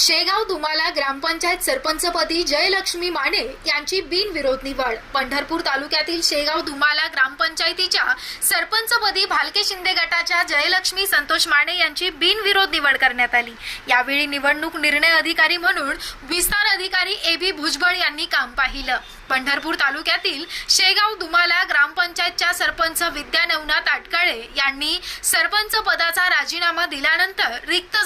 शेगाव दुमाला ग्रामपंचायत सरपंचपदी जयलक्ष्मी माने यांची बिनविरोध निवड पंढरपूर तालुक्यातील शेगाव दुमाला ग्रामपंचायतीच्या सरपंचपदी भालके शिंदे गटाच्या जयलक्ष्मी संतोष माने यांची बिनविरोध निवड करण्यात आली. यावेळी निवडणूक निर्णय अधिकारी म्हणून विस्तार अधिकारी ए बी भुजबळ यांनी काम पाहिलं. पंढरपूर तालुक्यातील शेगाव दुमाला ग्रामपंचायतच्या सरपंच विद्या नवनाथ आटकाळे यांनी सरपंच पदाचा राजीनामा दिल्यानंतर रिक्त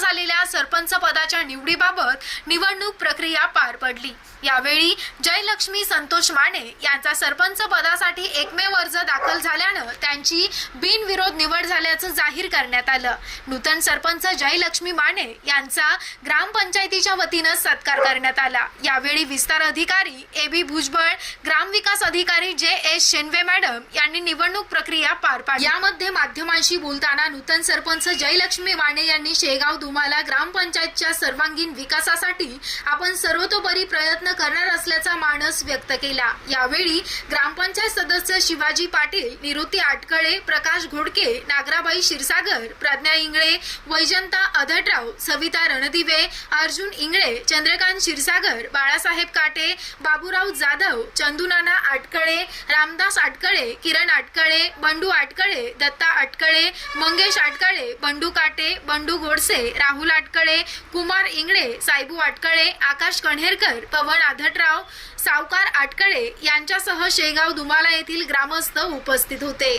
सरपंच पदाच्या निवडीबाबत निवडणूक प्रक्रिया पार पडली. यावेळी जयलक्ष्मी संतोष माने यांचा सरपंच पदासाठी एकमेव अर्ज दाखल झाल्यानं त्यांची बिनविरोध निवड झाल्याचं जाहीर करण्यात आलं. नूतन सरपंच जयलक्ष्मी माने यांचा ग्रामपंचायतीच्या वतीनं सत्कार करण्यात आला. यावेळी विस्तार अधिकारी ए बी भुजबळ ग्रामविकास अधिकारी जे एस शेनवे मॅडम यांनी निवडणूक प्रक्रिया पार पाडली. यामध्ये माध्यमांशी बोलताना नूतन सरपंच जयलक्ष्मी माने यांनी शेगाव दुमाला ग्रामपंचायतच्या सर्वांगीण विकासासाठी आपण सर्वतोपरी प्रयत्न करणार असल्याचा मानस व्यक्त केला. यावेळी ग्रामपंचायत सदस्य शिवाजी पाटील निवृत्ती आटकळे प्रकाश घोडके नागराबाई क्षीरसागर प्रज्ञा इंगळे वैजंता अधटराव सविता रणदिवे अर्जुन इंगळे चंद्रकांत क्षीरसागर बाळासाहेब काटे बाबूराव जाधव चंदुनाना आटकळे रामदास आटकळे किरण आटकळे बंडू आटकळे दत्ता आटकळे मंगेश आटकळे बंडू काटे बंडू गोडसे राहुल आटकळे कुमार इंगळे सायबू आटकळे आकाश कण्हेरकर पवन आधटराव सावकार आटकळे यांच्यासह शेगाव दुमाला येथील ग्रामस्थ उपस्थित होते.